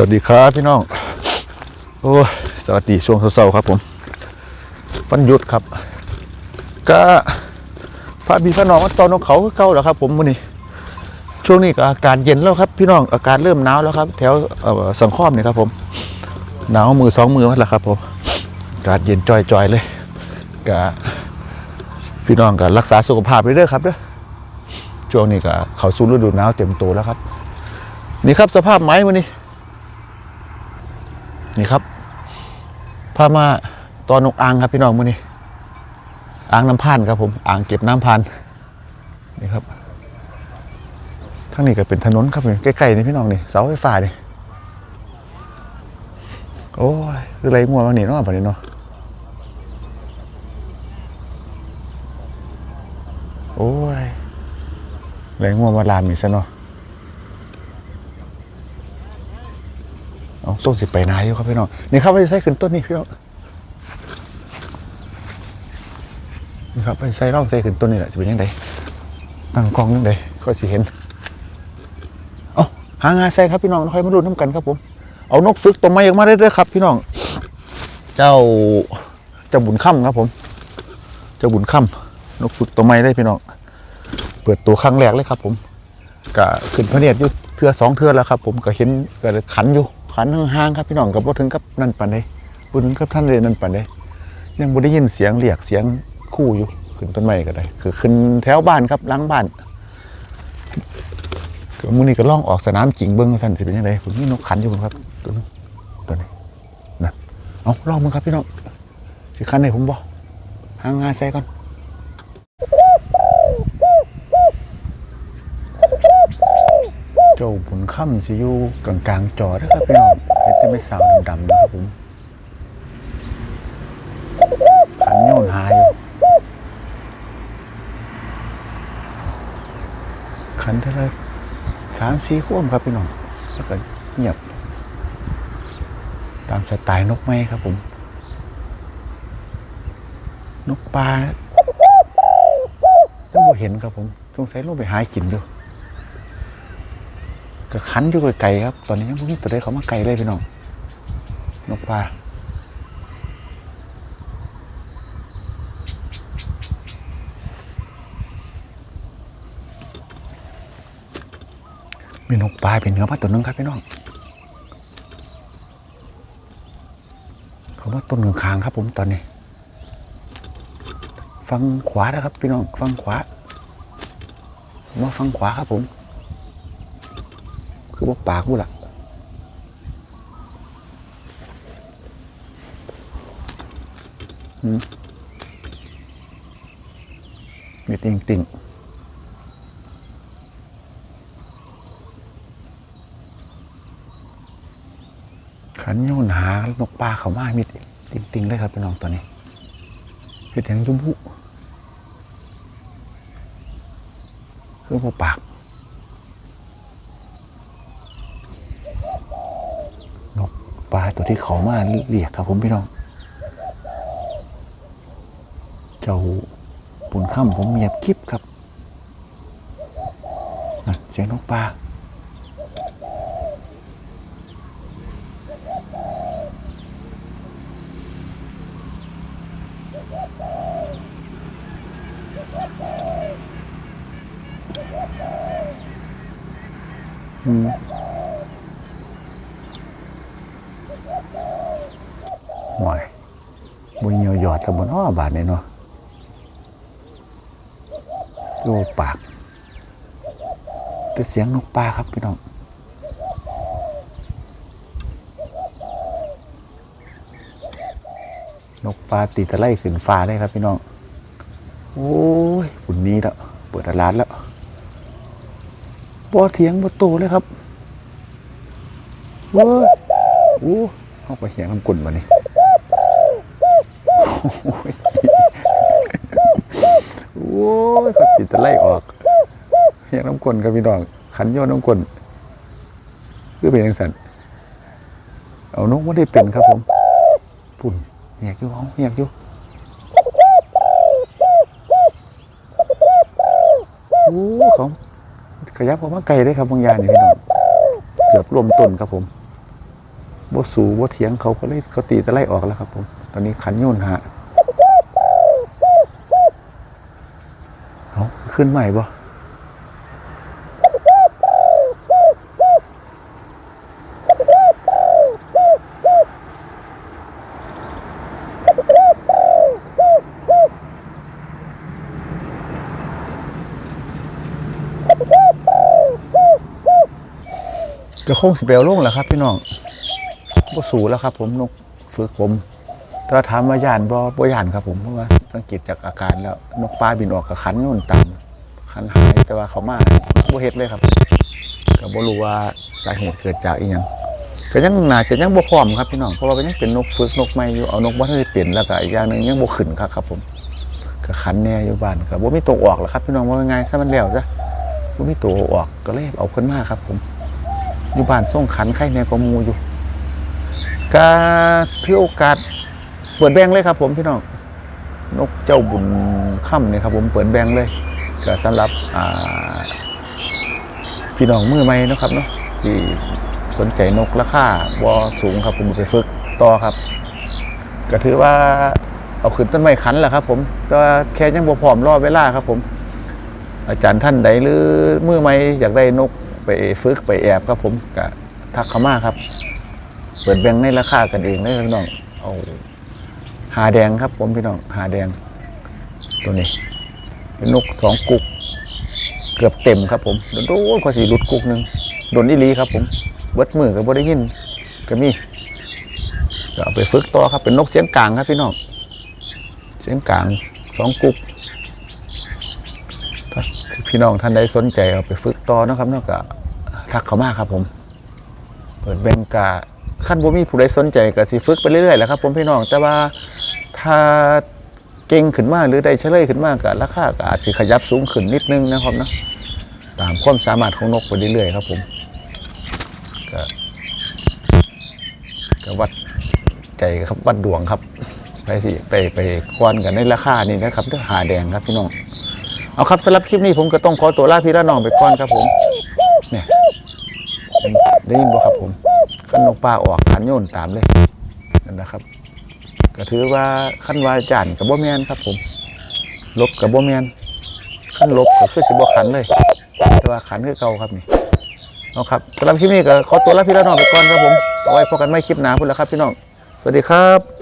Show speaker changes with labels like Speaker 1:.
Speaker 1: วัสดีครับพี่น้อง โอ้สวัสดีช่วงเช้าๆครับผมวันหยุดครับ ก็พาพี่พาน้องตอนนกเขาเก่าแล้วครับ ผมวันนี้ ช่วงนี้ก็อากาศเย็นแล้วครับ พี่น้องอากาศเริ่มหนาวแล้วครับ แถวสังคมนี่ครับผมหนาวมือสองมือแล้วครับผมอากาศเย็นจ่อยๆเลยก็พี่น้องก็รักษาสุขภาพไปเรื่อยครับเด้อช่วงนี้ก็เขาสู่ฤดูหนาวเต็มตัวแล้วครับ นี่ครับสภาพไม้วันนี้ นี่ครับพามาตอนนกอ่างครับพี่น้องมื้อนี้อ่างน้ำพานครับผมอ่างเก็บน้ำพานนี่ครับทั้งนี้ก็เป็นถนนครับใกล้ๆนี่พี่น้องนี่เสาไฟฟ้านี่โอ้ยคืออะไรงัวมานี่เนาะบัดนี้เนาะโอ้ยอะไรงัวมาลามีซะเนาะ เอาต้นสิไปนายอยู่ครับพี่น้องนี่ครับไปใส่ขึ้นต้นนี่พี่น้องนี่ครับไปใส่ร่องใส่ขึ้นต้นนี่แหละจะเป็นยังไงตั้งกล้องยังไงก็สิเห็นเอาหางาใส่ครับพี่น้องค่อยมาดูน้ำกันครับผมเอานกฝึกตัวไม้ออกมาเรื่อยครับ พี่น้อง เจ้าเจ้าบุญค่ำครับผม เจ้าบุญค่ำนกฝึกตัวไม้ได้พี่น้อง เปิดตัวครั้งแรกเลยครับ ผมก็ขึ้นพระเนียดอยู่เทือสองเทือแล้วครับ ผมก็เห็นก็ขันอยู่ ขันห่างๆครับพี่น้องกับบ่ถึงกับนั่นปานใดบ่ถึงกับท่านเลยนั่นปานใดยังบ่ได้ยินเสียงเรียกเสียงคู่อยู่ขึ้นต้นไม้ก็ได้ คือขึ้นแถวบ้านครับหลังบ้านก็มื้อนี้ก็ล่องออกสนามจริงเบิ่งว่าซั่นสิเป็นจังไดผมมีนกขันอยู่ครับ ตัวนึงตัวนี้นั่นเอาล่องมึงครับพี่น้องสิขันให้ผมบ่หางงานใส่ก่อน เจ้าบุญค่ำสิอยู่กลางๆจอเด้ครับพี่น้องเฮ็ดแต่ไม่สาวดำๆนะครับผมขันโยนหาอยู่ขันเท่าไรสามสี่ขั้วครับพี่น้องแล้วก็เงียบ ตามสไตล์นกไม้ครับผม นกปลาแล้วเห็นครับผมสงสัยลงไปหายกินอยู่ ก็ขันอยู่ไกลๆครับ ตอนนี้ยังมีตัวใดเขามาไกลเลยพี่น้องนกปลามีนกปลาเป็นเนื้อมาตัวนึงครับพี่น้องเขาว่าต้นข้างครับ ผมตอนนี้ฟังขวานะครับ พี่น้องฟังขวาผมว่าฟังขวาครับผม คือว่าปากกูละมีติ่งติ่งขันโยนหานกปลาเขามามีติ่งติ่งๆเลยครับพี่น้องตอนนี้เห็ดแหงจุ่มพุคือพวกปาก นกปลา ตัวที่เขามาเรียกครับผมพี่น้อง เจ้าปุนค่ำผมเงียบคลิปครับนั่นเสียงนกปลาอืม หน่อยบุญเหยอดแล้วบนอ้อบาทเนี่ยเนาะดูปากเป็นเสียงนกปลาครับพี่น้องนกปลาตีตะไลขึ้นฟ้าได้ครับพี่น้อง โอ้ยปุ่นนี้แล้ว เปิดร้านแล้วบ่เถียงบ่โตเลยครับว้ยโอ้เข้าไปเหียงน้ำกุ่นมานี่ โอ้ยโอ้ยเขาติตะไลออกเฮียน้ำกลนครับพี่น้อง ขันโยนน้ำกลนคือเป็นยังสันเอานกไม่ได้เป็นครับผมปุ่นเหียกอยู่เอาเหียกอยู่โอ้เขาขยับเขามาไกลได้ครับบางยานี่พี่น้องเกือบรวมต้นครับผมบ่สูบ่เถียงเขาก็เลยเขาตีตะไลออกแล้วครับผม ตอนนี้ขันยนหาเอาขึ้นใหม่บ่ก็คงสิเปลวลงแหล้วครับพี่น้องบ่สู่แล้วครับ ผมนกฝึกผม แต่ว่าถามว่าย่านบ่บ่ย่านครับผมเพราะว่าสังเกตจากอาการแล้วนกปลาบินออกกับขันโยนตามขันหายแต่ว่าเขามาบ่เฮ็ดเลยครับก็บ่รู้ว่าสาเหตุเกิดจากอีหยังก็ยังน่าจะยังบ่พร้อมครับพี่น้องเพราะว่าก็ยังเป็นนกฝึกนกใหม่อยู่เอานกบ่ทันได้เป็นแล้วก็อีกอย่างนึงยังบ่ขึ้นครับครับผมก็ขันแน่อยู่บ้านก็บ่มีตัวออกแล้วครับพี่น้องว่าไงซะมันแล้วซะบ่มีตัวออกก็เลยเอาเพิ่นมาครับผมอยู่บ้านส่งขันไข่ในกว่าหมูอยู่ก็ถือโอกาส เปิดแบงค์เลยครับ ผมพี่น้องนกเจ้าบุญค่ำเนี่ยครับ ผมเปิดแบงค์เลยก็สำหรับพี่น้องมือใหม่นะครับเนาะที่สนใจนกราคาบ่สูงครับผมไปฝึกต่อครับ ก็ถือว่าเอาขึ้นต้นไม้ขันแหละครับ ผมแต่ว่าแค่ยังบ่พร้อมรอเวลาครับ ผม อาจารย์ท่านใดหรือมือใหม่อยากได้นกไปฝึกไปแอบครับ ผมก็ทักเข้ามาครับ เปิดแบงในราคากันเองเลยพี่น้องเอา หาแดงครับ ผมพี่น้องหาแดง ตัวนี้ เป็นนกสองกุก เกือบเต็มครับผมโดนโดนก็สีหลุดกุกหนึ่งโดนอีลีครับ ผมเบิดมือก็บ่ได้ยินก็มีก็เอาไปฝึกต่อครับ เป็นนกเสียงกลางครับพี่น้องเสียงกลางสองกุกพี่น้องท่านใดสนใจเอาไปฝึกต่อนะครับนอกจากทักเขามากครับผม เปิดแบงกา ขั้นบ่มีผู้ใดสนใจก็สิฝึกไปเรื่อยๆแหละครับผมพี่น้องแต่ว่าถ้าเก่งขึ้นมากหรือได้เฉลยขึ้นมากก็ราคาก็อาจสิขยับสูงขึ้นนิดนึงนะครับเนาะตามความสามารถของนกไปเรื่อยๆครับผมก็ก็วัดใจครับวัดดวงครับไปสิไปไปควนกันในราคานี่นะครับเด้อหาแดงครับพี่น้องเอาครับสำหรับคลิปนี้ผมก็ต้องขอตัวลาพี่ละน้องไปก่อนครับผมเนี่ยได้ยินบ่ครับผม นกปลาออกขันโยนตามเลยนั่นนะครับก็ถือว่าขั้นวาจานกับบ่แมนครับ ผม ลบกับบ่แมนขั้นลบก็คือสิบ่ขันเลย แต่ว่าขันคือเก่าครับนี่เอาครับสำหรับคลิปนี้ก็ขอตัวลาพี่ละน้องไปก่อนครับผมเอาไว้พบกันไม่คลิปหนาพุ่นแล้วครับพี่น้องสวัสดีครับ